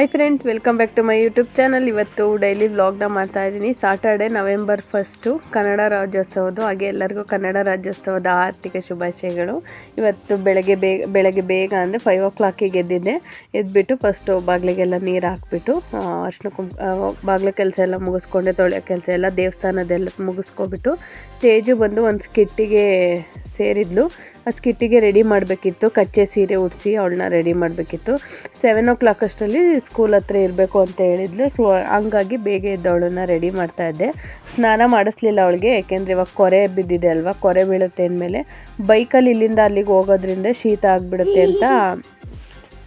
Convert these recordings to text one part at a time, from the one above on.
Hi friends welcome back to my YouTube channel ಇವತ್ತು daily ವ್ಲಾಗ್ನ ಮಾಡ್ತಾ ಇದ್ದೀನಿ. ಸಾಟರ್ಡೆ ನವೆಂಬರ್ ಫಸ್ಟು ಕನ್ನಡ ರಾಜ್ಯೋತ್ಸವದ್ದು. ಹಾಗೆ ಎಲ್ಲರಿಗೂ ಕನ್ನಡ ರಾಜ್ಯೋತ್ಸವದ ಆರ್ಥಿಕ ಶುಭಾಶಯಗಳು. ಇವತ್ತು ಬೆಳಗ್ಗೆ ಬೇಗ ಬೆಳಗ್ಗೆ ಬೇಗ ಅಂದರೆ ಫೈವ್ ಓ ಕ್ಲಾಕಿಗೆ ಎದ್ದಿದ್ದೆ. ಎದ್ಬಿಟ್ಟು ಫಸ್ಟು ಬಾಗಿಲಿಗೆಲ್ಲ ನೀರು ಹಾಕ್ಬಿಟ್ಟು ಅರ್ಶನ ಕುಂ ಬಾಗಿಲು ಕೆಲಸ ಎಲ್ಲ ಮುಗಿಸ್ಕೊಂಡೆ, ತೊಳೆಯೋ ಕೆಲಸ ಎಲ್ಲ ದೇವಸ್ಥಾನದೆಲ್ಲ ಮುಗಿಸ್ಕೊಬಿಟ್ಟು, ತೇಜು ಬಂದು ಒಂದು ಸ್ಕಿಟ್ಟಿಗೆ ಸೇರಿದ್ಲು. ಸ್ಕಿಟ್ಟಿಗೆ ರೆಡಿ ಮಾಡಬೇಕಿತ್ತು. ಕಚ್ಚೆ ಸೀರೆ ಉಡಿಸಿ ಅವಳನ್ನ ರೆಡಿ ಮಾಡಬೇಕಿತ್ತು. ಸೆವೆನ್ ಓ ಕ್ಲಾಕ್ ಅಷ್ಟರಲ್ಲಿ ಸ್ಕೂಲ್ ಹತ್ರ ಇರಬೇಕು ಅಂತ ಹೇಳಿದ್ಲು. ಸೊ ಹಂಗಾಗಿ ಬೇಗ ಎದ್ದು ಅವಳನ್ನ ರೆಡಿ ಮಾಡ್ತಾ ಇದ್ದೆ. ಸ್ನಾನ ಮಾಡಿಸ್ಲಿಲ್ಲ ಅವಳಿಗೆ ಯಾಕೆಂದರೆ ಇವಾಗ ಕೊರೆ ಬಿದ್ದಿದೆ ಅಲ್ವಾ? ಕೊರೆ ಬೀಳುತ್ತೆ ಅಂದಮೇಲೆ ಬೈಕಲ್ಲಿ ಇಲ್ಲಿಂದ ಅಲ್ಲಿಗೆ ಹೋಗೋದ್ರಿಂದ ಶೀತ ಆಗಿಬಿಡುತ್ತೆ ಅಂತ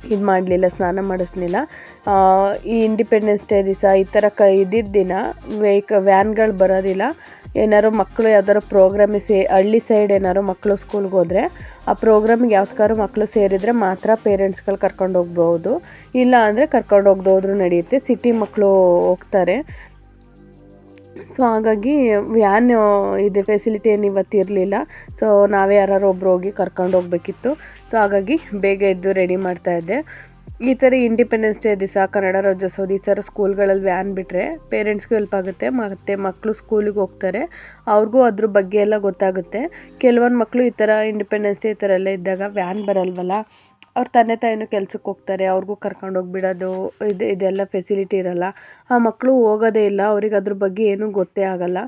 ಇದು ಮಾಡಲಿಲ್ಲ ಸ್ನಾನ ಮಾಡಿಸ್ಲಿಲ್ಲ. ಆ, ಈ ಇಂಡಿಪೆಂಡೆನ್ಸ್ ಡೇ ದಿವಸ ಈ ಥರ ಕ ಇದ್ದಿದ್ದ ದಿನ ವೆಹಿಕ ವ್ಯಾನ್ಗಳು ಬರೋದಿಲ್ಲ. ಏನಾದ್ರು ಮಕ್ಕಳು ಯಾವ್ದಾದ್ರು ಪ್ರೋಗ್ರಾಮಿಗೆ ಹಳ್ಳಿ ಸೈಡ್ ಏನಾದ್ರು ಮಕ್ಕಳು ಸ್ಕೂಲ್ಗೆ ಹೋದರೆ, ಆ ಪ್ರೋಗ್ರಾಮಿಗೆ ಯಾವ್ದಕ್ಕಾದ್ರು ಮಕ್ಕಳು ಸೇರಿದರೆ ಮಾತ್ರ ಪೇರೆಂಟ್ಸ್ಗಳು ಕರ್ಕೊಂಡು ಹೋಗ್ಬೋದು ಇಲ್ಲ ಅಂದರೆ ಕರ್ಕೊಂಡು ಹೋಗ್ದೋದ್ರೂ ನಡೆಯುತ್ತೆ ಸಿಟಿ ಮಕ್ಕಳು ಹೋಗ್ತಾರೆ. ಸೊ ಹಾಗಾಗಿ ವ್ಯಾನ್ ಇದು ಫೆಸಿಲಿಟಿ ಏನು ಇವತ್ತು ಇರಲಿಲ್ಲ ಸೊ ನಾವೇ ಯಾರು ಒಬ್ಬರು ಹೋಗಿ ಕರ್ಕೊಂಡು ಹೋಗ್ಬೇಕಿತ್ತು. ಸೊ ಹಾಗಾಗಿ ಬೇಗ ಎದ್ದು ರೆಡಿ ಮಾಡ್ತಾ ಇದ್ದೆ. ಈ ಥರ ಇಂಡಿಪೆಂಡೆನ್ಸ್ ಡೇ ದಿವಸ ಕನ್ನಡ ರಾಜ್ಯೋತ್ಸವದ ಈ ಥರ ಸ್ಕೂಲ್ಗಳಲ್ಲಿ ವ್ಯಾನ್ ಬಿಟ್ಟರೆ ಪೇರೆಂಟ್ಸ್ಗೂ ಹೆಲ್ಪ್ ಆಗುತ್ತೆ, ಮತ್ತು ಮಕ್ಕಳು ಸ್ಕೂಲಿಗೆ ಹೋಗ್ತಾರೆ. ಅವ್ರಿಗೂ ಅದ್ರ ಬಗ್ಗೆ ಎಲ್ಲ ಗೊತ್ತಾಗುತ್ತೆ. ಕೆಲವೊಂದು ಮಕ್ಕಳು ಈ ಥರ ಇಂಡಿಪೆಂಡೆನ್ಸ್ ಡೇ ಈ ಥರ ಎಲ್ಲ ಇದ್ದಾಗ ವ್ಯಾನ್ ಬರಲ್ವಲ್ಲ? ಅವ್ರ ತಂದೆ ತಾಯಿನೂ ಕೆಲ್ಸಕ್ಕೆ ಹೋಗ್ತಾರೆ, ಅವ್ರಿಗೂ ಕರ್ಕೊಂಡು ಹೋಗ್ಬಿಡೋದು, ಇದು ಇದೆಲ್ಲ ಫೆಸಿಲಿಟಿ ಇರಲ್ಲ. ಆ ಮಕ್ಕಳು ಹೋಗೋದೇ ಇಲ್ಲ, ಅವ್ರಿಗೆ ಅದ್ರ ಬಗ್ಗೆ ಏನೂ ಗೊತ್ತೇ ಆಗಲ್ಲ.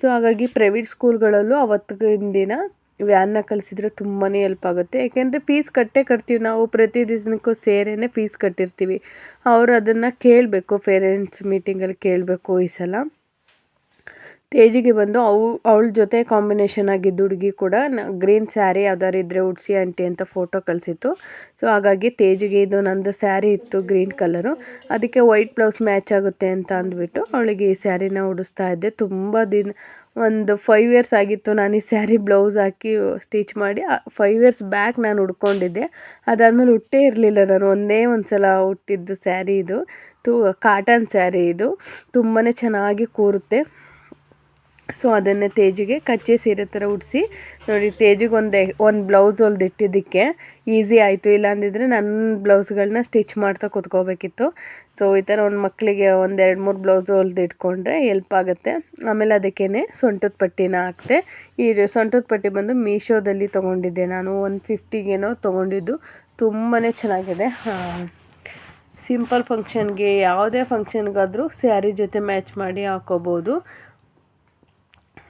ಸೊ ಹಾಗಾಗಿ ಪ್ರೈವೇಟ್ ಸ್ಕೂಲ್ಗಳಲ್ಲೂ ಅವತ್ತಿನ ದಿನ ವ್ಯಾನ್ನ ಕಳಿಸಿದ್ರೆ ತುಂಬಾ ಹೆಲ್ಪ್ ಆಗುತ್ತೆ. ಯಾಕೆಂದರೆ ಫೀಸ್ ಕಟ್ಟೇ ಕಟ್ತೀವಿ. ನಾವು ಪ್ರತಿ ದಿನಕ್ಕೂ ಸೇರೇ ಫೀಸ್ ಕಟ್ಟಿರ್ತೀವಿ. ಅವರು ಅದನ್ನು ಕೇಳಬೇಕು ಪೇರೆಂಟ್ಸ್ ಮೀಟಿಂಗಲ್ಲಿ ಕೇಳಬೇಕು ಈ ಸಲ. ತೇಜಿಗೆ ಬಂದು ಅವು, ಅವಳ ಜೊತೆ ಕಾಂಬಿನೇಷನ್ ಆಗಿದ್ದ ಹುಡುಗಿ ಕೂಡ ಗ್ರೀನ್ ಸ್ಯಾರಿ ಯಾವ್ದಾರು ಇದ್ದರೆ ಉಡ್ಸಿ ಆಂಟಿ ಅಂತ ಫೋಟೋ ಕಳಿಸಿತ್ತು. ಸೊ ಹಾಗಾಗಿ ತೇಜಿಗೆ ಇದು ನಂದು ಸ್ಯಾರಿ ಇತ್ತು ಗ್ರೀನ್ ಕಲರು ಅದಕ್ಕೆ ವೈಟ್ ಬ್ಲೌಸ್ ಮ್ಯಾಚ್ ಆಗುತ್ತೆ ಅಂತ ಅಂದ್ಬಿಟ್ಟು ಅವಳಿಗೆ ಈ ಸ್ಯಾರಿನ ಉಡಿಸ್ತಾ ಇದ್ದೆ. ತುಂಬ ದಿನ ಒಂದು ಫೈವ್ ಇಯರ್ಸ್ ಆಗಿತ್ತು ನಾನು ಈ ಸ್ಯಾರಿ ಬ್ಲೌಸ್ ಹಾಕಿ ಸ್ಟಿಚ್ ಮಾಡಿ ಫೈವ್ ಇಯರ್ಸ್ ಬ್ಯಾಕ್ ನಾನು ಉಡ್ಕೊಂಡಿದ್ದೆ. ಅದಾದಮೇಲೆ ಉಟ್ಟೇ ಇರಲಿಲ್ಲ ನಾನು, ಒಂದೇ ಒಂದು ಸಲ ಉಟ್ಟಿದ್ದು ಸ್ಯಾರಿ ಇದು. ತು ಕಾಟನ್ ಸ್ಯಾರಿ ಇದು. ತುಂಬಾ ಚೆನ್ನಾಗಿ ಕೂರುತ್ತೆ. ಸೊ ಅದನ್ನೇ ತೇಜಿಗೆ ಕಚ್ಚೆ ಸೀರೆ ಥರ ಉಡಿಸಿ, ನೋಡಿ ತೇಜಿಗೆ ಒಂದು ಒಂದು ಬ್ಲೌಸ್ ಹೊಲ್ದಿಟ್ಟಿದ್ದಕ್ಕೆ ಈಸಿ ಆಯಿತು. ಇಲ್ಲ ಅಂದಿದ್ರೆ ನನ್ನ ಬ್ಲೌಸ್ಗಳನ್ನ ಸ್ಟಿಚ್ ಮಾಡ್ತಾ ಕೂತ್ಕೋಬೇಕಿತ್ತು. ಸೊ ಈ ಥರ ಒಂದು ಮಕ್ಕಳಿಗೆ ಒಂದು ಎರಡು ಮೂರು ಬ್ಲೌಸ್ ಹೊಲ್ದು ಇಟ್ಕೊಂಡ್ರೆ ಹೆಲ್ಪ್ ಆಗುತ್ತೆ. ಆಮೇಲೆ ಅದಕ್ಕೇ ಸೊಂಟದ ಪಟ್ಟಿನ ಹಾಕಿದೆ ಈ ಸೊಂಟದ ಪಟ್ಟಿ ಬಂದು ಮೀಶೋದಲ್ಲಿ ತೊಗೊಂಡಿದ್ದೆ ನಾನು. ಒಂದು ಫಿಫ್ಟಿಗೇನೋ ತೊಗೊಂಡಿದ್ದು. ತುಂಬಾ ಚೆನ್ನಾಗಿದೆ. ಸಿಂಪಲ್ ಫಂಕ್ಷನ್ಗೆ ಯಾವುದೇ ಫಂಕ್ಷನ್ಗಾದರೂ ಸ್ಯಾರಿ ಜೊತೆ ಮ್ಯಾಚ್ ಮಾಡಿ ಹಾಕೋಬೋದು.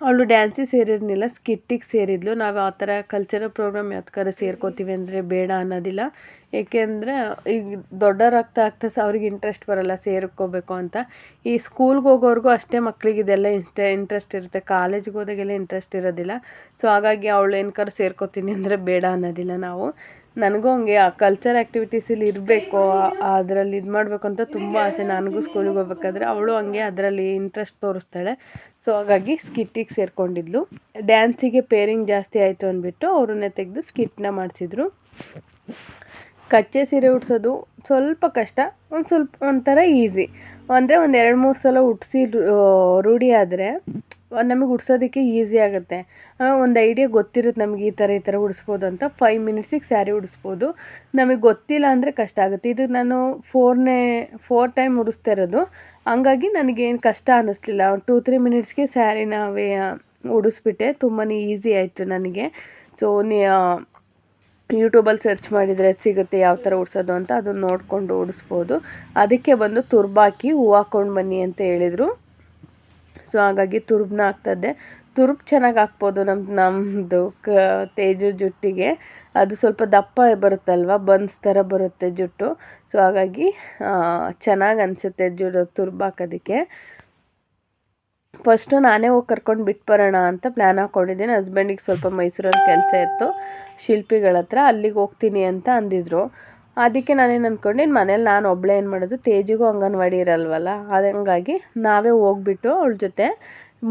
ಅವಳು ಡ್ಯಾನ್ಸಿಗೆ ಸೇರಿರಲಿಲ್ಲ ಸ್ಕಿಟ್ಟಿಗೆ ಸೇರಿದ್ಲು. ನಾವು ಆ ಥರ ಕಲ್ಚರಲ್ ಪ್ರೋಗ್ರಾಮ್ ಯಾವ್ದಕ್ಕಾರ ಸೇರ್ಕೋತೀವಿ ಅಂದರೆ ಬೇಡ ಅನ್ನೋದಿಲ್ಲ. ಏಕೆಂದರೆ ಈಗ ದೊಡ್ಡವರಾಗ್ತಾ ಆಗ್ತಾ ಸಹ ಅವ್ರಿಗೆ ಇಂಟ್ರೆಸ್ಟ್ ಬರಲ್ಲ, ಸೇರ್ಕೋಬೇಕು ಅಂತ. ಈ ಸ್ಕೂಲ್ಗೆ ಹೋಗೋರ್ಗೂ ಅಷ್ಟೇ ಮಕ್ಳಿಗೆ ಇದೆಲ್ಲ ಇಷ್ಟ ಇಂಟ್ರೆಸ್ಟ್ ಇರುತ್ತೆ. ಕಾಲೇಜ್ಗೆ ಹೋದಾಗೆಲ್ಲ ಇಂಟ್ರೆಸ್ಟ್ ಇರೋದಿಲ್ಲ. ಸೊ ಹಾಗಾಗಿ ಅವಳು ಏನಕ್ಕಾರ ಸೇರ್ಕೋತೀನಿ ಅಂದರೆ ಬೇಡ ಅನ್ನೋದಿಲ್ಲ ನಾವು. ನನಗೂ ಹಂಗೆ ಆ ಕಲ್ಚರ್ ಆ್ಯಕ್ಟಿವಿಟೀಸಲ್ಲಿ ಇರಬೇಕು ಅದರಲ್ಲಿ ಇದು ಮಾಡಬೇಕು ಅಂತ ತುಂಬ ಆಸೆ. ನನಗೂ ಸ್ಕೂಲಿಗೆ ಹೋಗ್ಬೇಕಾದ್ರೆ ಅವಳು ಹಂಗೆ ಅದರಲ್ಲಿ ಇಂಟ್ರೆಸ್ಟ್ ತೋರಿಸ್ತಾಳೆ. ಸೊ ಹಾಗಾಗಿ ಸ್ಕಿಟ್ಟಿಗೆ ಸೇರಿಕೊಂಡಿದ್ಲು. ಡ್ಯಾನ್ಸಿಗೆ ಪೇರಿಂಗ್ ಜಾಸ್ತಿ ಆಯಿತು ಅಂದ್ಬಿಟ್ಟು ಅವ್ರನ್ನೇ ತೆಗೆದು ಸ್ಕಿಟ್ನ ಮಾಡಿಸಿದ್ರು. ಕಚ್ಚೆ ಸೀರೆ ಉಡ್ಸೋದು ಸ್ವಲ್ಪ ಕಷ್ಟ, ಒಂದು ಸ್ವಲ್ಪ ಒಂಥರ ಈಸಿ ಅಂದರೆ ಒಂದು ಎರಡು ಮೂರು ಸಲ ಉಡಿಸಿ ರೂಢಿ ಆದರೆ ನಮಗೆ ಉಡ್ಸೋದಕ್ಕೆ ಈಸಿ ಆಗುತ್ತೆ. ಒಂದು ಐಡಿಯಾ ಗೊತ್ತಿರುತ್ತೆ ನಮಗೆ ಈ ಥರ ಈ ಥರ ಉಡಿಸ್ಬೋದು ಅಂತ. ಫೈವ್ ಮಿನಿಟ್ಸಿಗೆ ಸ್ಯಾರಿ ಉಡಿಸ್ಬೋದು. ನಮಗೆ ಗೊತ್ತಿಲ್ಲ ಅಂದರೆ ಕಷ್ಟ ಆಗುತ್ತೆ. ಇದು ನಾನು ಫೋರ್ನೇ ಫೋರ್ ಟೈಮ್ ಉಡಿಸ್ತಾ ಇರೋದು. ಹಂಗಾಗಿ ನನಗೇನು ಕಷ್ಟ ಅನ್ನಿಸ್ಲಿಲ್ಲ ಟೂ ತ್ರೀ ಮಿನಿಟ್ಸ್ಗೆ ಸ್ಯಾರಿನ ವೇ ಉಡಿಸ್ಬಿಟ್ಟೆ. ತುಂಬಾ ಈಸಿ ಆಯಿತು ನನಗೆ. ಸೊ ನೀ ಯೂಟ್ಯೂಬಲ್ಲಿ ಸರ್ಚ್ ಮಾಡಿದರೆ ಸಿಗುತ್ತೆ ಯಾವ ಥರ ಉಡ್ಸೋದು ಅಂತ, ಅದನ್ನು ನೋಡಿಕೊಂಡು ಉಡಿಸ್ಬೋದು ಅದಕ್ಕೆ ಬಂದು ತುರ್ಬಾಕಿ ಹೂವು ಹಾಕ್ಕೊಂಡು ಬನ್ನಿ ಅಂತ ಹೇಳಿದರು. ಸೊ, ಹಾಗಾಗಿ ತುರ್ಬನ್ನ ಹಾಕ್ತದೆ ತುರ್ಬ್ ಚೆನ್ನಾಗಿ ಹಾಕ್ಬೋದು ನಮ್ಮ ನಮ್ಮದು ಕ, ತೇಜು ಜುಟ್ಟಿಗೆ. ಅದು ಸ್ವಲ್ಪ ದಪ್ಪ ಬರುತ್ತಲ್ವ, ಬನ್ಸ್ ಥರ ಬರುತ್ತೆ ಜುಟ್ಟು. ಸೊ, ಹಾಗಾಗಿ ಚೆನ್ನಾಗಿ ಅನಿಸುತ್ತೆ ಜು, ತುರ್ಬ್ ಹಾಕೋದಕ್ಕೆ. ಫಸ್ಟು ನಾನೇ ಹೋಗಿ ಕರ್ಕೊಂಡು ಬಿಟ್ಟು ಬರೋಣ ಅಂತ ಪ್ಲ್ಯಾನ್ ಹಾಕ್ಕೊಂಡಿದ್ದೀನಿ ಹಸ್ಬೆಂಡಿಗೆ ಸ್ವಲ್ಪ ಮೈಸೂರಲ್ಲಿ ಕೆಲಸ ಇತ್ತು. ಶಿಲ್ಪಿಗಳ ಹತ್ರ ಅಲ್ಲಿಗೆ ಹೋಗ್ತೀನಿ ಅಂತ ಅಂದಿದ್ರು. ಅದಕ್ಕೆ ನಾನೇನು ಅಂದ್ಕೊಂಡೆ ಮನೇಲಿ ನಾನು ಒಬ್ಬಳೇ ಏನು ಮಾಡೋದು, ತೇಜಿಗೂ ಅಂಗನವಾಡಿ ಇರಲ್ವಲ್ಲ ಅದು ಹಂಗಾಗಿ ನಾವೇ ಹೋಗ್ಬಿಟ್ಟು ಅವಳ ಜೊತೆ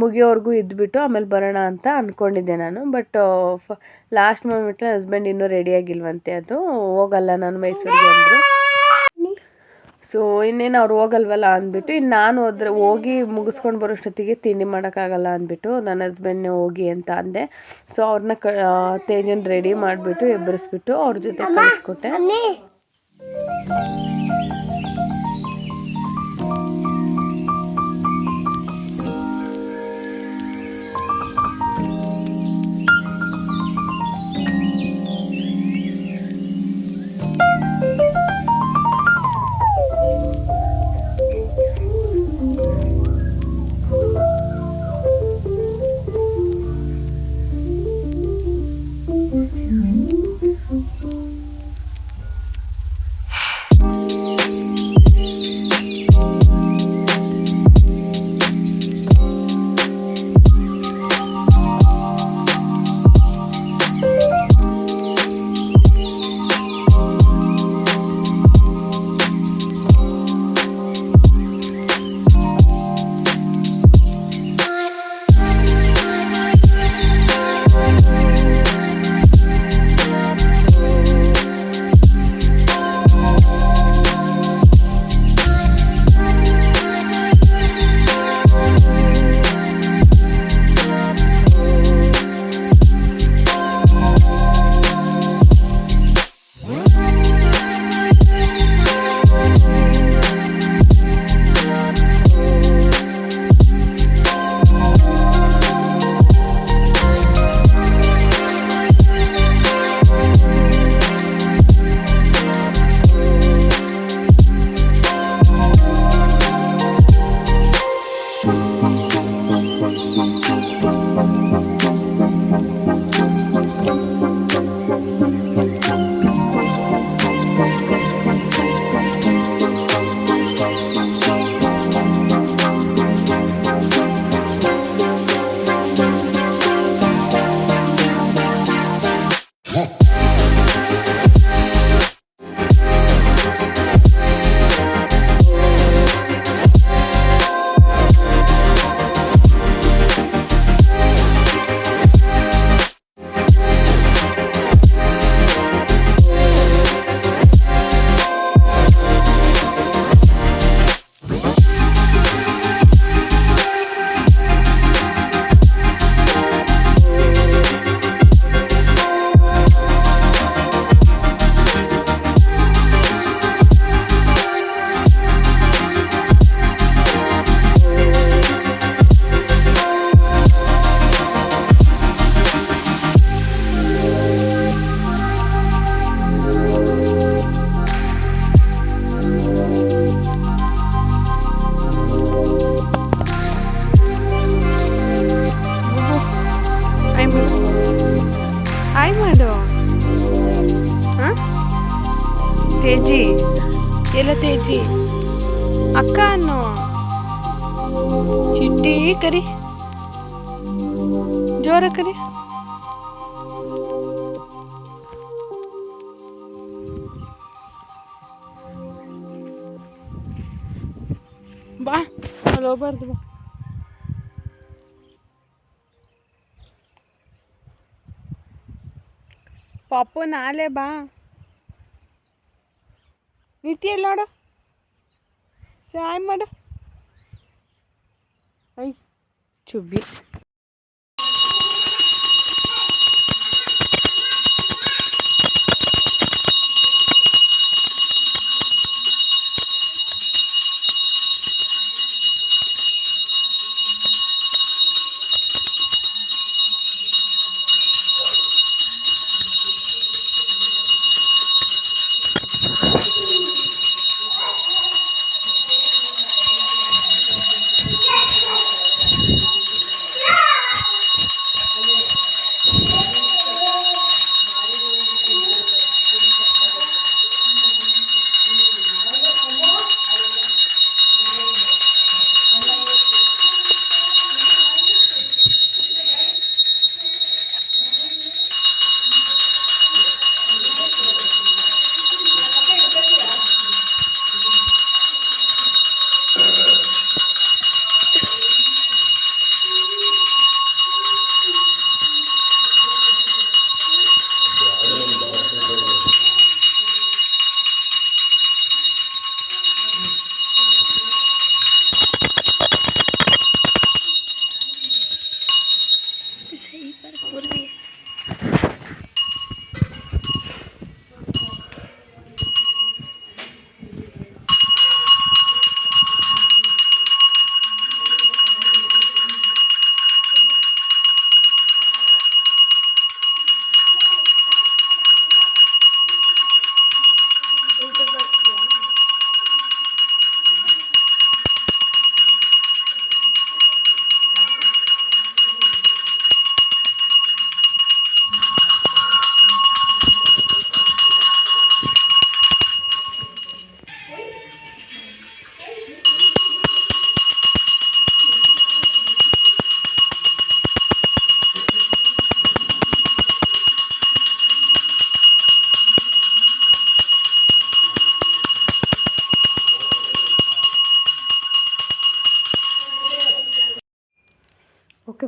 ಮುಗಿಯೋವರೆಗೂ ಇದ್ಬಿಟ್ಟು ಆಮೇಲೆ ಬರೋಣ ಅಂತ ಅಂದ್ಕೊಂಡಿದ್ದೆ ನಾನು. ಬಟ್ ಫ, ಲಾಸ್ಟ್ ಮೂಮೆಂಟಲ್ಲಿ ಹಸ್ಬೆಂಡ್ ಇನ್ನೂ ರೆಡಿಯಾಗಿಲ್ವಂತೆ ಅದು ಹೋಗಲ್ಲ. ನಾನು ಮೈಸೂರಿಗೆ ಅಂದರು ಸೊ ಇನ್ನೇನು ಅವ್ರು ಹೋಗಲ್ವಲ್ಲ ಅಂದ್ಬಿಟ್ಟು ಇನ್ನು ನಾನು ಹೋದ್ರೆ ಹೋಗಿ ಮುಗಿಸ್ಕೊಂಡು ಬರೋಷ್ಟೊತ್ತಿಗೆ ತಿಂಡಿ ಮಾಡೋಕ್ಕಾಗಲ್ಲ ಅಂದ್ಬಿಟ್ಟು ನನ್ನ ಹಸ್ಬೆಂಡ್ನೇ ಹೋಗಿ ಅಂತ ಅಂದೆ. ಸೊ ಅವ್ರನ್ನ ಕ ತೇಜನ್ ರೆಡಿ ಮಾಡಿಬಿಟ್ಟು ಎಬ್ಬರಿಸ್ಬಿಟ್ಟು ಅವ್ರ ಜೊತೆ ಕಳಿಸ್ಕೊಟ್ಟೆ. ಅಜ್ಜಿ ಅಕ್ಕ ಅನ್ನೋ ಚಿಟ್ಟಿ ಕರಿ ಜೋರ ಕರಿ. ಬಾ ಅಲ್ಲಿ ಹೋಗ್ಬಾರ್ದು ಬಾ. ಪಾಪು ನಾಳೆ ಬಾ. ನಿತ್ಯ ಎಲ್ಲ ನೋಡು. ಸಾಯ್ ಮಾಡು. ಐ ಚುಬ್ಬಿ.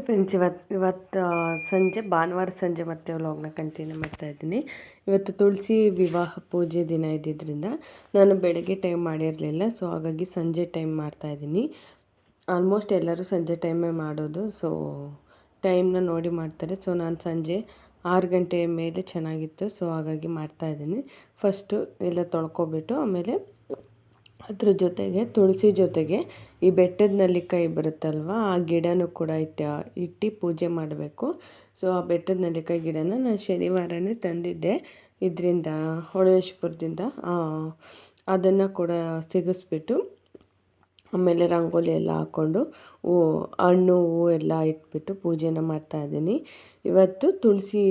ಫ್ರೆಂಡ್ಸ್ ಇವತ್ತು ಇವತ್ತು ಸಂಜೆ, ಭಾನುವಾರ ಸಂಜೆ ಮತ್ತೆ ವ್ಲಾಗ್ನ ಕಂಟಿನ್ಯೂ ಮಾಡ್ತಾ ಇದ್ದೀನಿ. ಇವತ್ತು ತುಳಸಿ ವಿವಾಹ ಪೂಜೆ ದಿನ ಇದ್ದಿದ್ದರಿಂದ ನಾನು ಬೆಳಗ್ಗೆ ಟೈಮ್ ಮಾಡಿರಲಿಲ್ಲ ಸೊ ಹಾಗಾಗಿ ಸಂಜೆ ಟೈಮ್ ಮಾಡ್ತಾ ಇದ್ದೀನಿ. ಆಲ್ಮೋಸ್ಟ್ ಎಲ್ಲರೂ ಸಂಜೆ ಟೈಮೇ ಮಾಡೋದು ಸೊ ಟೈಮ್ನ ನೋಡಿ ಮಾಡ್ತಾರೆ. ಸೊ ನಾನು ಸಂಜೆ ಆರು ಗಂಟೆ ಮೇಲೆ ಚೆನ್ನಾಗಿತ್ತು ಸೊ ಹಾಗಾಗಿ ಮಾಡ್ತಾಯಿದ್ದೀನಿ ಫಸ್ಟು ಎಲ್ಲ ತೊಳ್ಕೊಬಿಟ್ಟು ಆಮೇಲೆ ಅದ್ರ ಜೊತೆಗೆ, ತುಳಸಿ ಜೊತೆಗೆ ಈ ಬೆಟ್ಟದ ನೆಲ್ಲಿಕಾಯಿ ಬರುತ್ತಲ್ವ, ಆ ಗಿಡನೂ ಕೂಡ ಇಟ್ಟು ಇಟ್ಟು ಪೂಜೆ ಮಾಡಬೇಕು. ಸೊ, ಆ ಬೆಟ್ಟದ ನೆಲ್ಲಿಕಾಯಿ ಗಿಡನ ನಾನು ಶನಿವಾರನೇ ತಂದಿದ್ದೆ. ಇದರಿಂದ ಹೊಳೇಶ್ಪುರದಿಂದ ಅದನ್ನು ಕೂಡ ಸಿಗಿಸ್ಬಿಟ್ಟು, ಆಮೇಲೆ ರಂಗೋಲಿ ಎಲ್ಲ ಹಾಕ್ಕೊಂಡು, ಹೂ, ಹಣ್ಣು ಹೂವು ಎಲ್ಲ ಇಟ್ಬಿಟ್ಟು ಪೂಜೆನ ಮಾಡ್ತಾಯಿದ್ದೀನಿ ಇವತ್ತು ತುಳಸಿ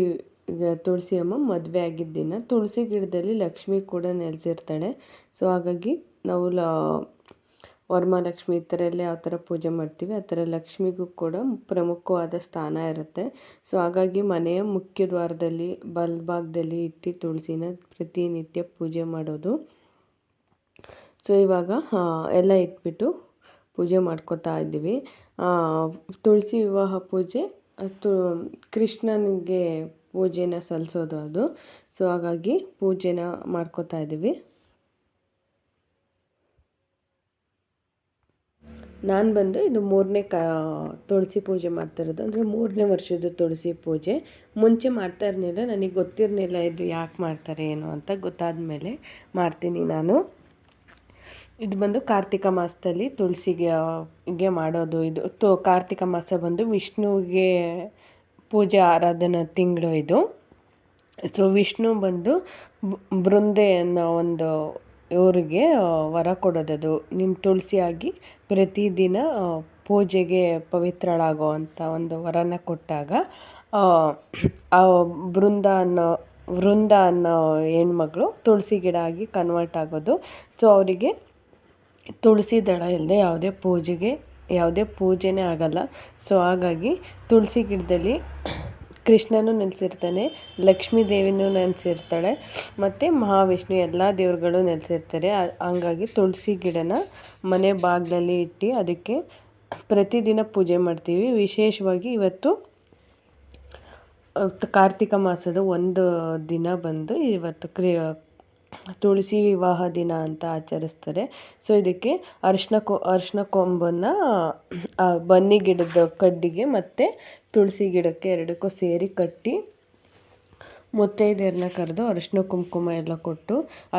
ತುಳಸಿ ಅಮ್ಮ ಮದುವೆ ಆಗಿದ್ದ ದಿನ, ತುಳಸಿ ಗಿಡದಲ್ಲಿ ಲಕ್ಷ್ಮಿ ಕೂಡ ನೆಲೆಸಿರ್ತಾಳೆ. ಸೊ, ಹಾಗಾಗಿ ನಾವು ಲ, ವರಮಹಾಲಕ್ಷ್ಮಿ ಈ ಥರ ಎಲ್ಲ ಯಾವ ಥರ ಪೂಜೆ ಮಾಡ್ತೀವಿ, ಆ ಥರ ಲಕ್ಷ್ಮಿಗೂ ಕೂಡ ಪ್ರಮುಖವಾದ ಸ್ಥಾನ ಇರುತ್ತೆ. ಸೊ, ಹಾಗಾಗಿ ಮನೆಯ ಮುಖ್ಯ ದ್ವಾರದಲ್ಲಿ ಬಲ್ಭಾಗದಲ್ಲಿ ಇಟ್ಟು ತುಳಸಿನ ಪ್ರತಿನಿತ್ಯ ಪೂಜೆ ಮಾಡೋದು. ಸೊ, ಇವಾಗ ಎಲ್ಲ ಇಟ್ಬಿಟ್ಟು ಪೂಜೆ ಮಾಡ್ಕೋತಾ ಇದ್ದೀವಿ. ತುಳಸಿ ವಿವಾಹ ಪೂಜೆ ತು ಕೃಷ್ಣನಿಗೆ ಪೂಜೆನ ಸಲ್ಲಿಸೋದು ಅದು. ಸೊ, ಹಾಗಾಗಿ ಪೂಜೆನ ಮಾಡ್ಕೋತಾ ಇದ್ದೀವಿ. ನಾನು ಬಂದು ಇದು ಮೂರನೇ ಕಾ, ತುಳಸಿ ಪೂಜೆ ಮಾಡ್ತಾಯಿರೋದು ಅಂದರೆ ಮೂರನೇ ವರ್ಷದ ತುಳಸಿ ಪೂಜೆ. ಮುಂಚೆ ಮಾಡ್ತಾ ಇರಲಿಲ್ಲ. ನನಗೆ ಗೊತ್ತಿರಲಿಲ್ಲ ಇದು ಯಾಕೆ ಮಾಡ್ತಾರೆ ಏನು ಅಂತ ಗೊತ್ತಾದ ಮೇಲೆ ಮಾಡ್ತೀನಿ ನಾನು. ಇದು ಬಂದು ಕಾರ್ತಿಕ ಮಾಸದಲ್ಲಿ ತುಳಸಿಗೆ ಮಾಡೋದು. ಇದು ತು, ಕಾರ್ತಿಕ ಮಾಸ ಬಂದು ವಿಷ್ಣುವಿಗೆ ಪೂಜೆ ಆರಾಧನಾ ತಿಂಗಳು ಇದು. ಸೊ ವಿಷ್ಣು ಬಂದು ಬೃಂದೆ ಅನ್ನೋ ಒಂದು ಇವರಿಗೆ ವರ ಕೊಡೋದದು. ನಿಮ್ಮ ತುಳಸಿಯಾಗಿ ಪ್ರತಿದಿನ ಪೂಜೆಗೆ ಪವಿತ್ರಳಾಗೋ ಅಂಥ ಒಂದು ವರನ ಕೊಟ್ಟಾಗ, ಆ ಬೃಂದ ಅನ್ನೋ, ವೃಂದ ಅನ್ನೋ ಹೆಣ್ಮಗಳು ತುಳಸಿ ಗಿಡ ಆಗಿ ಕನ್ವರ್ಟ್ ಆಗೋದು. ಸೊ ಅವರಿಗೆ ತುಳಸಿ ದಳ ಇಲ್ಲದೆ ಯಾವುದೇ ಪೂಜೆಗೆ, ಯಾವುದೇ ಪೂಜೆನೇ ಆಗಲ್ಲ. ಸೊ ಹಾಗಾಗಿ ತುಳಸಿ ಗಿಡದಲ್ಲಿ ಕೃಷ್ಣನೂ ನೆಲೆಸಿರ್ತಾನೆ, ಲಕ್ಷ್ಮೀ ದೇವಿನೂ ನೆಲೆಸಿರ್ತಾಳೆ, ಮತ್ತು ಮಹಾವಿಷ್ಣು ಎಲ್ಲ ದೇವರುಗಳು ನೆಲೆಸಿರ್ತಾರೆ. ಹಂಗಾಗಿ ತುಳಸಿ ಗಿಡನ ಮನೆ ಬಾಗಿಲಲ್ಲಿ ಇಟ್ಟು ಅದಕ್ಕೆ ಪ್ರತಿದಿನ ಪೂಜೆ ಮಾಡ್ತೀವಿ. ವಿಶೇಷವಾಗಿ ಇವತ್ತು ಕಾರ್ತಿಕ ಮಾಸದ ಒಂದು ದಿನ ಬಂದು ಇವತ್ತು ಕ್ರಿ ತುಳಸಿ ವಿವಾಹ ದಿನ ಅಂತ ಆಚರಿಸ್ತಾರೆ. ಸೊ ಇದಕ್ಕೆ ಅರಿಶಿನ ಕೊ, ಅರಿಶಿನ ಕೊಂಬನ್ನು ಬನ್ನಿ ಗಿಡದ ಕಡ್ಡಿಗೆ ಮತ್ತು ತುಳಸಿ ಗಿಡಕ್ಕೆ ಎರಡಕ್ಕೂ ಸೇರಿ ಕಟ್ಟಿ, ಮುತ್ತೈದೆಯರನ್ನ ಕರೆದು ಅರಿಶಿನ ಕುಂಕುಮ ಎಲ್ಲ ಕೊಟ್ಟು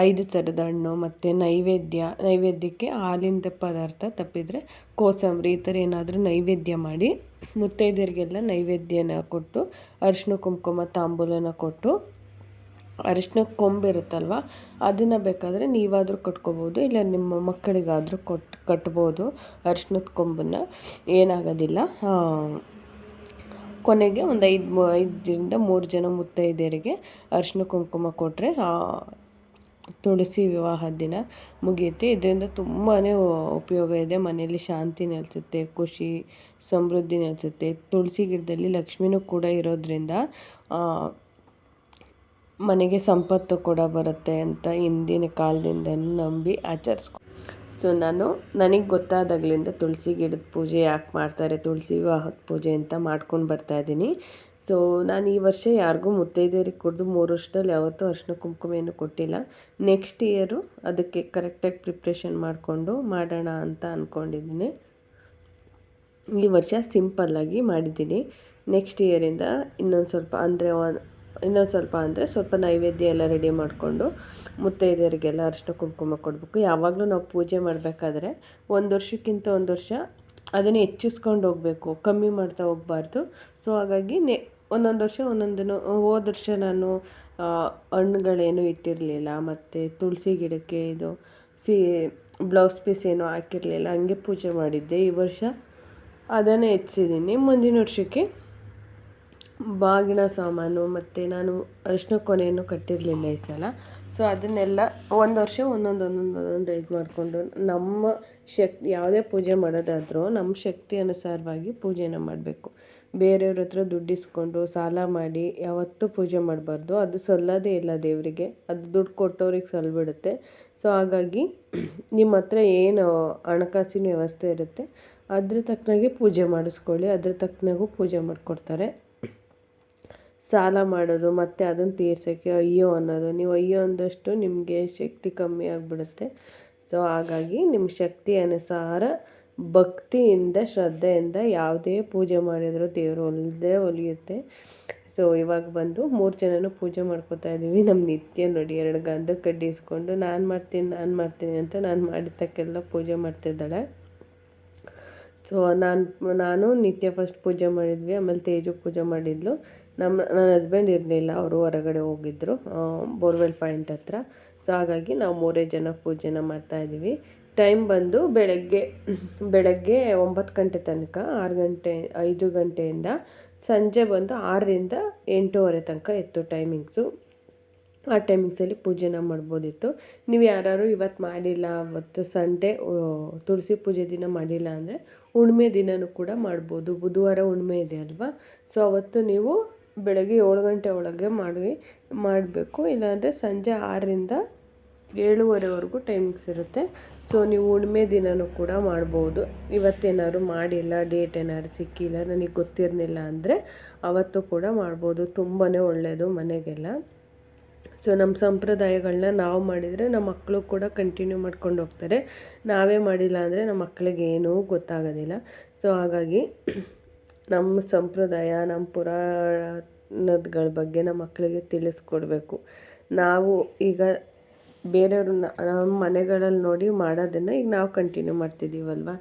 ಐದು ಥರದ ಹಣ್ಣು ಮತ್ತು ನೈವೇದ್ಯ, ನೈವೇದ್ಯಕ್ಕೆ ಹಾಲಿಂದ ಪದಾರ್ಥ ತಪ್ಪಿದರೆ ಕೋಸಂಬರಿ, ಈ ಥರ ಏನಾದರೂ ನೈವೇದ್ಯ ಮಾಡಿ ಮುತ್ತೈದೆಯರಿಗೆಲ್ಲ ನೈವೇದ್ಯನ ಕೊಟ್ಟು ಅರಿಶಿನ ಕುಂಕುಮ ತಾಂಬೂಲನ ಕೊಟ್ಟು ಅರಿಶಿನ ಕೊಂಬಿರುತ್ತಲ್ವ ಅದನ್ನು ಬೇಕಾದರೆ ನೀವಾದರೂ ಕಟ್ಕೋಬೋದು, ಇಲ್ಲ ನಿಮ್ಮ ಮಕ್ಕಳಿಗಾದರೂ ಕೊಟ್ಟು ಕಟ್ಬೋದು ಅರಿಶಿನದ ಕೊಂಬನ್ನು, ಏನಾಗೋದಿಲ್ಲ. ಕೊನೆಗೆ ಒಂದು ಐದು ಐದರಿಂದ ಮೂರು ಜನ ಮುತ್ತೈದೆಯರಿಗೆ ಅರಿಶಿನ ಕುಂಕುಮ ಕೊಟ್ಟರೆ ತುಳಸಿ ವಿವಾಹದ ದಿನ ಮುಗಿಯುತ್ತೆ. ಇದರಿಂದ ತುಂಬಾ ಉಪಯೋಗ ಇದೆ. ಮನೆಯಲ್ಲಿ ಶಾಂತಿ ನೆಲೆಸುತ್ತೆ, ಖುಷಿ, ಸಮೃದ್ಧಿ ನೆಲೆಸುತ್ತೆ. ತುಳಸಿ ಗಿಡದಲ್ಲಿ ಲಕ್ಷ್ಮಿನೂ ಕೂಡ ಇರೋದ್ರಿಂದ ಮನೆಗೆ ಸಂಪತ್ತು ಕೂಡ ಬರುತ್ತೆ ಅಂತ ಹಿಂದಿನ ಕಾಲದಿಂದ ನಂಬಿ ಆಚರಿಸ್ಕೊ ಸೊ ನಾನು ನನಗೆ ಗೊತ್ತಾದಾಗಲಿಂದ ತುಳಸಿ ಗಿಡದ ಪೂಜೆ ಯಾಕೆ ಮಾಡ್ತಾರೆ, ತುಳಸಿ ವಿವಾಹದ ಪೂಜೆ ಅಂತ ಮಾಡ್ಕೊಂಡು ಬರ್ತಾ ಇದ್ದೀನಿ ಸೊ ನಾನು ಈ ವರ್ಷ ಯಾರಿಗೂ ಮುತ್ತೈದೆಯರಿಗೆ ಕುಡಿದು ಮೂರು ವರ್ಷದಲ್ಲಿ ಯಾವತ್ತೂ ಅರಿಶಿನ ಕುಂಕುಮ ಏನು ಕೊಟ್ಟಿಲ್ಲ. ನೆಕ್ಸ್ಟ್ ಇಯರು ಅದಕ್ಕೆ ಕರೆಕ್ಟಾಗಿ ಪ್ರಿಪ್ರೇಷನ್ ಮಾಡಿಕೊಂಡು ಮಾಡೋಣ ಅಂತ ಅಂದ್ಕೊಂಡಿದ್ದೀನಿ ಈ ವರ್ಷ ಸಿಂಪಲ್ಲಾಗಿ ಮಾಡಿದ್ದೀನಿ ನೆಕ್ಸ್ಟ್ ಇಯರಿಂದ ಇನ್ನೊಂದು ಸ್ವಲ್ಪ ಅಂದರೆ ಇನ್ನೊಂದು ಸ್ವಲ್ಪ ಅಂದರೆ ಸ್ವಲ್ಪ ನೈವೇದ್ಯ ಎಲ್ಲ ರೆಡಿ ಮಾಡಿಕೊಂಡು ಮುತ್ತೈದೆಯರಿಗೆಲ್ಲ ಅರಿಶಿನ ಕುಂಕುಮ ಕೊಡಬೇಕು. ಯಾವಾಗಲೂ ನಾವು ಪೂಜೆ ಮಾಡಬೇಕಾದ್ರೆ ಒಂದು ವರ್ಷಕ್ಕಿಂತ ಒಂದು ವರ್ಷ ಅದನ್ನು ಹೆಚ್ಚಿಸ್ಕೊಂಡು ಹೋಗಬೇಕು, ಕಮ್ಮಿ ಮಾಡ್ತಾ ಹೋಗಬಾರ್ದು. ಸೊ ಹಾಗಾಗಿ ನೆ ಒಂದೊಂದು ವರ್ಷ ಒಂದೊಂದನ್ನು ಹೋದ ವರ್ಷ ನಾನು ಹಣ್ಣುಗಳೇನು ಇಟ್ಟಿರಲಿಲ್ಲ, ಮತ್ತು ತುಳಸಿ ಗಿಡಕ್ಕೆ ಇದು ಸಿ, ಬ್ಲೌಸ್ ಪೀಸ್ ಏನೂ ಹಾಕಿರಲಿಲ್ಲ, ಹಂಗೆ ಪೂಜೆ ಮಾಡಿದ್ದೆ. ಈ ವರ್ಷ ಅದನ್ನು ಹೆಚ್ಚಿಸಿದ್ದೀನಿ. ಮುಂದಿನ ವರ್ಷಕ್ಕೆ ಬಾಗಿನ ಸಾಮಾನು ಮತ್ತು ನಾನು ಅರಿಶಿನ ಕೊನೆಯನ್ನು ಕಟ್ಟಿರಲಿಲ್ಲ ಈ ಸಲ. ಸೊ ಅದನ್ನೆಲ್ಲ ಒಂದು ವರ್ಷ ಒಂದೊಂದು ಒಂದೊಂದು ಒಂದೊಂದು ಇದು ಮಾಡಿಕೊಂಡು ನಮ್ಮ ಶಕ್ತಿ ಯಾವುದೇ ಪೂಜೆ ಮಾಡೋದಾದರೂ ನಮ್ಮ ಶಕ್ತಿ ಅನುಸಾರವಾಗಿ ಪೂಜೆನ ಮಾಡಬೇಕು. ಬೇರೆಯವ್ರ ಹತ್ರ ದುಡ್ಡಿಸ್ಕೊಂಡು ಸಾಲ ಮಾಡಿ ಯಾವತ್ತೂ ಪೂಜೆ ಮಾಡಬಾರ್ದು. ಅದು ಸಲ್ಲದೇ ಇಲ್ಲ ದೇವರಿಗೆ. ಅದು ದುಡ್ಡು ಕೊಟ್ಟವ್ರಿಗೆ ಸಲ್ಬಿಡುತ್ತೆ. ಸೊ ಹಾಗಾಗಿ ನಿಮ್ಮ ಹತ್ರ ಏನು ಹಣಕಾಸಿನ ವ್ಯವಸ್ಥೆ ಇರುತ್ತೆ, ಅದ್ರ ತಕ್ಕನಾಗೆ ಪೂಜೆ ಮಾಡಿಸ್ಕೊಳ್ಳಿ. ಅದ್ರ ತಕ್ಕನಾಗೂ ಪೂಜೆ ಮಾಡಿಕೊಡ್ತಾರೆ. ಸಾಲ ಮಾಡೋದು, ಮತ್ತು ಅದನ್ನು ತೀರ್ಸೋಕ್ಕೆ ಅಯ್ಯೋ ಅನ್ನೋದು. ನೀವು ಅಯ್ಯೋ ಅಂದಷ್ಟು ನಿಮಗೆ ಶಕ್ತಿ ಕಮ್ಮಿ ಆಗಿಬಿಡುತ್ತೆ. ಸೊ ಹಾಗಾಗಿ ನಿಮ್ಮ ಶಕ್ತಿ ಅನುಸಾರ, ಭಕ್ತಿಯಿಂದ, ಶ್ರದ್ಧೆಯಿಂದ ಯಾವುದೇ ಪೂಜೆ ಮಾಡಿದರೂ ದೇವರು ಒಲ್ದೇ ಒಲಿಯುತ್ತೆ. ಸೊ ಇವಾಗ ಬಂದು ಮೂರು ಜನನೂ ಪೂಜೆ ಮಾಡ್ಕೋತಾ ಇದ್ದೀವಿ. ನಮ್ಮ ನಿತ್ಯ ನೋಡಿ ಎರಡು ಗಂಧ ಕಡ್ಡಿ ಇಸ್ಕೊಂಡು, ನಾನು ಮಾಡ್ತೀನಿ ನಾನು ಮಾಡ್ತೀನಿ ಅಂತ ನಾನು ಮಾಡಿದ್ದಕ್ಕೆಲ್ಲ ಪೂಜೆ ಮಾಡ್ತಿದ್ದಾಳೆ ಸೊ ನಾನು ನಾನು ನಿತ್ಯ ಫಸ್ಟ್ ಪೂಜೆ ಮಾಡಿದ್ವಿ, ಆಮೇಲೆ ತೇಜು ಪೂಜೆ ಮಾಡಿದ್ಲು. ನಮ್ಮ, ನನ್ನ ಹಸ್ಬೆಂಡ್ ಇರಲಿಲ್ಲ, ಅವರು ಹೊರಗಡೆ ಹೋಗಿದ್ದರು ಬೋರ್ವೆಲ್ ಪಾಯಿಂಟ್ ಹತ್ರ. ಸೊ ಹಾಗಾಗಿ ನಾವು ಮೂರೇ ಜನ ಪೂಜೆನ ಮಾಡ್ತಾಯಿದ್ದೀವಿ ಟೈಮ್ ಬಂದು ಬೆಳಗ್ಗೆ ಬೆಳಗ್ಗೆ ಒಂಬತ್ತು ಗಂಟೆ ತನಕ, ಆರು ಗಂಟೆ, ಐದು ಗಂಟೆಯಿಂದ ಸಂಜೆ ಬಂದು ಆರರಿಂದ ಎಂಟೂವರೆ ತನಕ ಇತ್ತು ಟೈಮಿಂಗ್ಸು ಆ ಟೈಮಿಂಗ್ಸಲ್ಲಿ ಪೂಜೆನ ಮಾಡ್ಬೋದಿತ್ತು. ನೀವು ಯಾರು ಇವತ್ತು ಮಾಡಿಲ್ಲ, ಅವತ್ತು ಸಂಡೇ ತುಳಸಿ ಪೂಜೆ ದಿನ ಮಾಡಿಲ್ಲ ಅಂದರೆ ಹುಣ್ಮೆ ದಿನವೂ ಕೂಡ ಮಾಡ್ಬೋದು. ಬುಧವಾರ ಹುಣ್ಮೆ ಇದೆ ಅಲ್ವಾ? ಸೊ ಅವತ್ತು ನೀವು ಬೆಳಗ್ಗೆ ಏಳು ಗಂಟೆ ಒಳಗೆ ಮಾಡಿ ಮಾಡಬೇಕು. ಇಲ್ಲಾಂದರೆ ಸಂಜೆ ಆರರಿಂದ ಏಳುವರೆವರೆಗೂ ಟೈಮಿಂಗ್ಸ್ ಇರುತ್ತೆ. ಸೊ ನೀವು ಹುಣ್ಮೆ ದಿನವೂ ಕೂಡ ಮಾಡ್ಬೋದು. ಇವತ್ತೇನಾದ್ರು ಮಾಡಿಲ್ಲ ಡೇಟ್ ಏನಾದ್ರು ಸಿಕ್ಕಿಲ್ಲ, ನನಗೆ ಗೊತ್ತಿರಲಿಲ್ಲ ಅಂದರೆ ಅವತ್ತು ಕೂಡ ಮಾಡ್ಬೋದು. ತುಂಬಾ ಒಳ್ಳೆಯದು ಮನೆಗೆಲ್ಲ. ಸೊ ನಮ್ಮ ಸಂಪ್ರದಾಯಗಳನ್ನ ನಾವು ಮಾಡಿದರೆ ನಮ್ಮ ಮಕ್ಕಳು ಕೂಡ ಕಂಟಿನ್ಯೂ ಮಾಡ್ಕೊಂಡು ಹೋಗ್ತಾರೆ. ನಾವೇ ಮಾಡಿಲ್ಲ ಅಂದರೆ ನಮ್ಮ ಮಕ್ಕಳಿಗೆ ಏನೂ ಗೊತ್ತಾಗೋದಿಲ್ಲ. ಸೊ ಹಾಗಾಗಿ ನಮ್ಮ ಸಂಪ್ರದಾಯ, ನಮ್ಮ ಪುರಾಣದ್ಗಳ ಬಗ್ಗೆ ನಮ್ಮ ಮಕ್ಕಳಿಗೆ ತಿಳಿಸ್ಕೊಡ್ಬೇಕು. ನಾವು ಈಗ ಬೇರೆಯವ್ರನ್ನ ನಮ್ಮ ಮನೆಗಳಲ್ಲಿ ನೋಡಿ ಮಾಡೋದನ್ನು ಈಗ ನಾವು ಕಂಟಿನ್ಯೂ ಮಾಡ್ತಿದ್ದೀವಲ್ವ?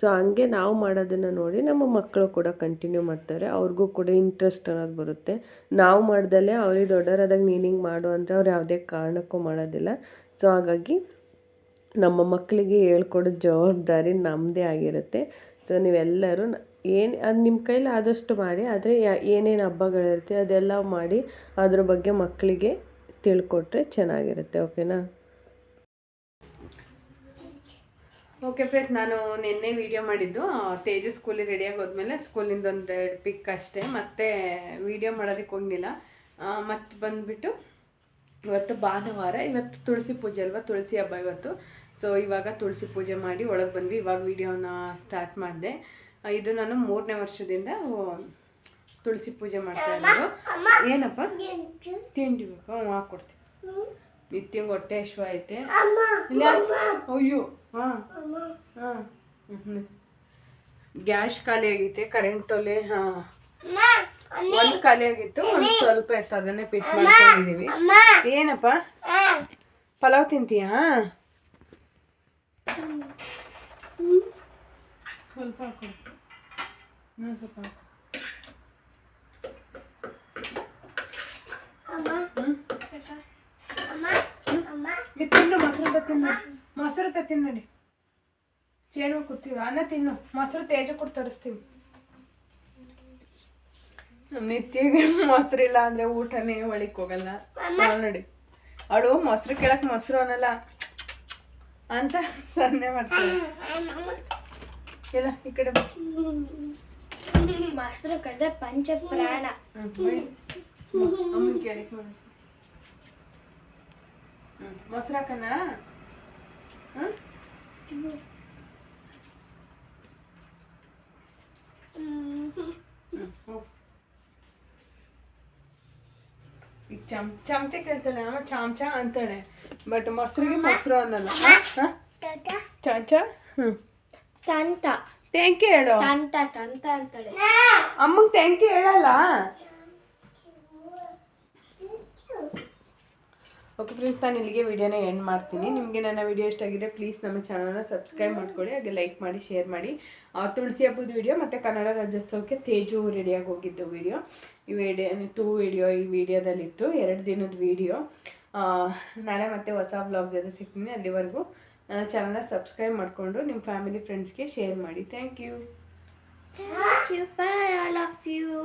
ಸೊ ಹಂಗೆ ನಾವು ಮಾಡೋದನ್ನು ನೋಡಿ ನಮ್ಮ ಮಕ್ಕಳು ಕೂಡ ಕಂಟಿನ್ಯೂ ಮಾಡ್ತಾರೆ. ಅವ್ರಿಗೂ ಕೂಡ ಇಂಟ್ರೆಸ್ಟ್ ಅನ್ನೋದು ಬರುತ್ತೆ. ನಾವು ಮಾಡ್ದಲ್ಲೇ ಅವ್ರಿಗೆ ದೊಡ್ಡವರಾದಾಗ ನೀನು ಹಿಂಗೆ ಮಾಡು ಅಂದರೆ ಅವ್ರು ಯಾವುದೇ ಕಾರಣಕ್ಕೂ ಮಾಡೋದಿಲ್ಲ. ಸೊ ಹಾಗಾಗಿ ನಮ್ಮ ಮಕ್ಕಳಿಗೆ ಹೇಳ್ಕೊಡೋ ಜವಾಬ್ದಾರಿ ನಮ್ಮದೇ ಆಗಿರುತ್ತೆ. ಸೊ ನೀವೆಲ್ಲರೂ ಏನು, ಅದು ನಿಮ್ಮ ಕೈಲಿ ಆದಷ್ಟು ಮಾಡಿ, ಆದರೆ ಏನೇನು ಹಬ್ಬಗಳಿರುತ್ತೆ ಅದೆಲ್ಲ ಮಾಡಿ ಅದ್ರ ಬಗ್ಗೆ ಮಕ್ಕಳಿಗೆ ತಿಳ್ಕೊಟ್ರೆ ಚೆನ್ನಾಗಿರುತ್ತೆ, ಓಕೆನಾ? ಓಕೆ ಫ್ರೆಂಡ್ಸ್ ನಾನು ನಿನ್ನೆ ವಿಡಿಯೋ ಮಾಡಿದ್ದು. ತೇಜು ಸ್ಕೂಲಿಗೆ ರೆಡಿಯಾಗಿ ಹೋದ್ಮೇಲೆ ಸ್ಕೂಲಿಂದ ಒಂದು ಎರಡು ಪಿಕ್ ಅಷ್ಟೇ, ಮತ್ತೆ ವಿಡಿಯೋ ಮಾಡೋದಕ್ಕೆ ಹೋಗಲಿಲ್ಲ. ಮತ್ತು ಬಂದುಬಿಟ್ಟು ಇವತ್ತು ಭಾನುವಾರ, ಇವತ್ತು ತುಳಸಿ ಪೂಜೆ ಅಲ್ವಾ, ತುಳಸಿ ಹಬ್ಬ ಇವತ್ತು. ಸೊ ಇವಾಗ ತುಳಸಿ ಪೂಜೆ ಮಾಡಿ ಒಳಗೆ ಬಂದ್ವಿ, ಇವಾಗ ವಿಡಿಯೋನ ಸ್ಟಾರ್ಟ್ ಮಾಡಿದೆ. ಇದು ನಾನು ಮೂರನೇ ವರ್ಷದಿಂದ ತುಳಸಿ ಪೂಜೆ ಮಾಡ್ತಾ ಇರೋದು. ಏನಪ್ಪ? ತಿಂಡಿ. ಬೇಕಾ ಹ್ಞೂ ಹಾಕ್ಕೊಡ್ತೀನಿ ನಿತ್ಯ ಹೊಟ್ಟೆ ಹಶ್ವ ಐತೆ. ಇಲ್ಲ? ಅಯ್ಯೋ ಹಾಂ. ಹಾಂ. ಗ್ಯಾಸ್ ಖಾಲಿ ಆಗೈತೆ ಕರೆಂಟ್ ಒಲೆ ಹಾಂ. ಒಂದು ಖಾಲಿ ಆಗಿತ್ತು ಒಂದು ಸ್ವಲ್ಪ ಇತ್ತು ಅದನ್ನೇ ಪಿಟ್ ಮಾಡ್ಕೊಂಡಿದೀವಿ. ಏನಪ್ಪ? ಪಲಾವ್ ತಿಂತೀಯಾ? ಸ್ವಲ್ಪ ಸ್ವಲ್ಪ ತಿನ್ನು ಮೊಸರು ತಿನ್ನು ಮೊಸರು ತ ತಿನ್ನಡಿ ಚೇಳು ಕೂತೀವಿ ಅನ್ನ ತಿನ್ನು ಮೊಸರು ತೇಜ ಕೊಟ್ಟು ತರಿಸ್ತೀವಿ ನಿತ್ಯಗೆ ಮೊಸರಿಲ್ಲ ಅಂದ್ರೆ ಊಟನೇ ಒಳಿಕ್ ಹೋಗಲ್ಲ ನೋಡಿ ಅವಳು ಮೊಸರು ಕೇಳಕ್ ಮೊಸರು ಅನ್ನಲ್ಲ ಅಂತ ಸನ್ನೆ ಮಾಡ್ತಾಳೆ ಇಲ್ಲ ಈ ಕಡೆ ಬಾ. ಮೊಸರು ಕಂಡ್ರೆ ಪಂಚ ಪ್ರಾಣ ಹ್ಮ್, ಬೈ. ಅಮ್ಮನ್ ಕೇಳಿ ನೋಡಿ ಹ್ಮ್ ಮೊಸರು ಹಾಕನ ಹ್ಮ್? ಹ್ಮ್, ಈಗ ಚಮ್ ಚಮಚ ಕೇಳ್ತಾನೆ ಅಮ್ಮ ಚಮಚ ಅಂತಾನೆ ಬಟ್ ಮೊಸರಿಗೆ ಮೊಸರು ಅನ್ನಲ್ಲ? ಚಮಚ? ಹ್ಞೂ ಟಂಟ ಥ್ಯಾಂಕ್ ಯು ಹೇಳು. ಟಂಟ ಟಂಟ ಅಂತಾಳೆ. ಅಮ್ಮಂಗೆ ಥ್ಯಾಂಕ್ ಯು ಹೇಳಲ್ಲ? ಓಕೆ ಫ್ರೆಂಡ್ಸ್ ನಾನು ಇಲ್ಲಿಗೆ ವಿಡಿಯೋನ ಎಂಡ್ ಮಾಡ್ತೀನಿ. ನಿಮಗೆ ನನ್ನ ವಿಡಿಯೋ ಇಷ್ಟ ಆಗಿದ್ರೆ ಪ್ಲೀಸ್ ನಮ್ಮ ಚಾನಲ್ನ ಸಬ್ಸ್ಕ್ರೈಬ್ ಮಾಡ್ಕೊಳ್ಳಿ ಹಾಗೆ ಲೈಕ್ ಮಾಡಿ ಶೇರ್ ಮಾಡಿ. ಆ, ತುಳಸಿ ಹಬ್ಬದ ವಿಡಿಯೋ ಮತ್ತು ಕನ್ನಡ ರಾಜ್ಯೋತ್ಸವಕ್ಕೆ ತೇಜು ರೆಡಿಯಾಗಿ ಹೋಗಿದ್ದು ವಿಡಿಯೋ. ಈ ವಿಡಿಯೋ ಟೂ ವಿಡಿಯೋ ಈ ವಿಡಿಯೋದಲ್ಲಿತ್ತು ಎರಡು ದಿನದ ವಿಡಿಯೋ. ನಾಳೆ ಮತ್ತೆ ಹೊಸ ಬ್ಲಾಗ್ ಜೊತೆ ಸಿಗ್ತೀನಿ ಅಲ್ಲಿವರೆಗೂ. ನನ್ನ ಚಾನಲ್ನ ಸಬ್ಸ್ಕ್ರೈಬ್ ಮಾಡಿಕೊಂಡು ನಿಮ್ಮ ಫ್ಯಾಮಿಲಿ ಫ್ರೆಂಡ್ಸ್ಗೆ ಶೇರ್ ಮಾಡಿ. Thank you thank you bye I love you.